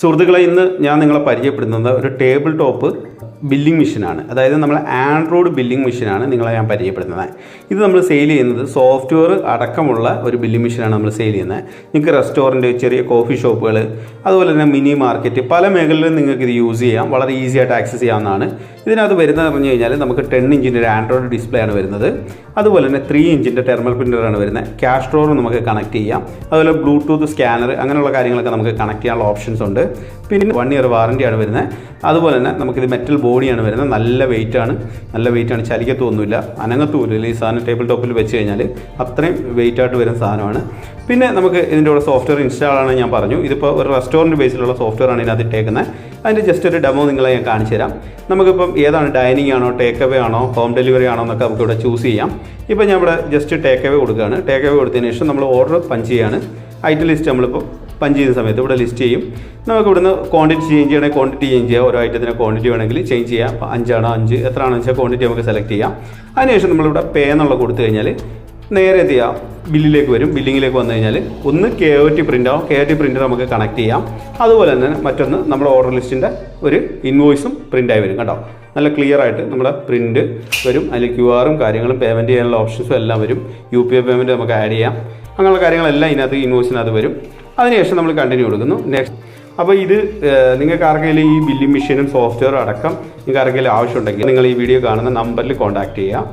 സുഹൃത്തുക്കളെ ഇന്ന് ഞാൻ നിങ്ങളെ പരിചയപ്പെടുത്തുന്നത് ഒരു ടേബിൾ ടോപ്പ് ബില്ലിംഗ് മെഷീനാണ്. അതായത് നമ്മൾ ആൻഡ്രോയിഡ് ബില്ലിംഗ് മെഷീനാണ് നിങ്ങളെ ഞാൻ പരിചയപ്പെടുത്തുന്നത് ഇത് നമ്മൾ സെയിൽ ചെയ്യുന്നത് സോഫ്റ്റ്വെയർ അടക്കമുള്ള ഒരു ബില്ലിംഗ് മെഷീനാണ് നമ്മൾ സെയിൽ ചെയ്യുന്നത്. നിങ്ങൾക്ക് റെസ്റ്റോറന്റ് ചെറിയ കോഫി ഷോപ്പുകൾ അതുപോലെ തന്നെ മിനി മാർക്കറ്റ് പല മേഖലകളിലും നിങ്ങൾക്ക് ഇത് യൂസ് ചെയ്യാം. വളരെ ഈസി ആയിട്ട് ആക്സസ് ചെയ്യാവുന്നതാണ്. ഇതിനകത്ത് വരുന്നത് പറഞ്ഞു കഴിഞ്ഞാൽ നമുക്ക് ടെൻ ഇഞ്ചിന്റെ ഒരു ആൻഡ്രോയിഡ് ഡിസ്പ്ലേ ആണ് വരുന്നത്. അതുപോലെ തന്നെ ത്രീ ഇഞ്ചിന്റെ ടെർമൽ പ്രിന്ററാണ് വരുന്നത്. ക്യാഷ് ഡ്രോർ നമുക്ക് കണക്ട് ചെയ്യാം. അതുപോലെ ബ്ലൂടൂത്ത് സ്കാനർ അങ്ങനെയുള്ള കാര്യങ്ങളൊക്കെ നമുക്ക് കണക്ട് ചെയ്യാനുള്ള ഓപ്ഷൻസ് ഉണ്ട്. പിന്നെ വൺ ഇയർ വാറന്റിയാണ് വരുന്നത്. അതുപോലെ തന്നെ നമുക്കിത് മെറ്റൽ ബോഡിയാണ് വരുന്നത്. നല്ല വെയിറ്റ് ആണ്. നല്ല വെയിറ്റ് ആണ്. ചലിക്കത്തൊന്നുമില്ല അനങ്ങത്തുമില്ല ഈ സാധനം ടേബിൾ ടോപ്പിൽ വെച്ച് കഴിഞ്ഞാൽ അത്രയും വെയിറ്റ് ആയിട്ട് വരുന്ന സാധനമാണ്. പിന്നെ നമുക്ക് ഇതിന്റെ കൂടെ സോഫ്റ്റ്വെയർ ഇൻസ്റ്റാൾ ആണ് ഞാൻ പറഞ്ഞു. ഇതിപ്പോൾ ഒരു റെസ്റ്റോറന്റ് ബേസിലുള്ള സോഫ്റ്റ്വെയർ ആണ് ഇതിനകത്ത് ഇട്ടേക്കുന്നത് അതിന്റെ ജസ്റ്റ് ഒരു ഡെമോ നിങ്ങളെ ഞാൻ കാണിച്ചു തരാം. നമുക്കിപ്പം ഏതാണ് ഡൈനിങ് ആണോ ടേക്ക് അവേ ആണോ ഹോം ഡെലിവറി ആണോ എന്നൊക്കെ നമുക്ക് ഇവിടെ ചൂസ് ചെയ്യാം. ഇപ്പോൾ ഞാൻ ഇവിടെ ജസ്റ്റ് ടേക്ക് അവേ കൊടുക്കുകയാണ്. ടേക്ക് അവേ കൊടുത്തതിന് ശേഷം നമ്മൾ ഓർഡർ പഞ്ച് ചെയ്യാണ്. ഐറ്റം ലിസ്റ്റ് നമ്മളിപ്പോൾ പഞ്ച് ചെയ്യുന്ന സമയത്ത് ഇവിടെ ലിസ്റ്റ് ചെയ്യും. നമുക്ക് ഇവിടുന്ന് ക്വാണ്ടിറ്റി ചേഞ്ച് ചെയ്യണമെങ്കിൽ ക്വാണ്ടിറ്റി ചേഞ്ച് ചെയ്യാം. ഓരോ ഐറ്റത്തിന് ക്വാണ്ടിറ്റി വേണമെങ്കിൽ ചേഞ്ച് ചെയ്യാം. അപ്പോൾ അഞ്ചാണോ അഞ്ച് എത്രയാണോ വെച്ചാൽ ക്വാണ്ടിറ്റി നമുക്ക് സെലക്ട് ചെയ്യാം. അതിനുശേഷം നമ്മളിവിടെ പേ എന്നുള്ള കൊടുത്തു കഴിഞ്ഞാൽ നേരെ എന്ത് ചെയ്യാം? ബില്ലിലേക്ക് വരും. ബില്ലിങ്ങിലേക്ക് വന്നു കഴിഞ്ഞാൽ ഒന്ന് കെ ഒ ടി പ്രിന്റ് ആവും. കെ ടി പ്രിന്റ് നമുക്ക് കണക്ട് ചെയ്യാം. അതുപോലെ തന്നെ മറ്റൊന്ന് നമ്മുടെ ഓർഡർ ലിസ്റ്റിന്റെ ഒരു ഇൻവോയ്സും പ്രിന്റായി വരും കേട്ടോ. നല്ല ക്ലിയർ ആയിട്ട് നമ്മുടെ പ്രിന്റ് വരും. അതിൽ ക്യു ആറും കാര്യങ്ങളും പേയ്മെന്റ് ചെയ്യാനുള്ള ഓപ്ഷൻസും എല്ലാം വരും. യു പി ഐ പേയ്മെന്റ് നമുക്ക് ആഡ് ചെയ്യാം. അങ്ങനെയുള്ള കാര്യങ്ങളെല്ലാം ഇതിനകത്ത് ഇൻവോയ്സിനകത്ത് വരും. അതിനുശേഷം നമ്മൾ കണ്ടിന്യൂ കൊടുക്കുന്നു. നെക്സ്റ്റ് അപ്പോൾ ഇത് നിങ്ങൾക്ക് ആർക്കെങ്കിലും ഈ ബില്ലിംഗ് മെഷീനും സോഫ്റ്റ്വെയർ അടക്കം നിങ്ങൾക്ക് ആർക്കെങ്കിലും ആവശ്യമുണ്ടെങ്കിൽ നിങ്ങൾ ഈ വീഡിയോ കാണുന്ന നമ്പറിൽ കോൺടാക്ട് ചെയ്യുക.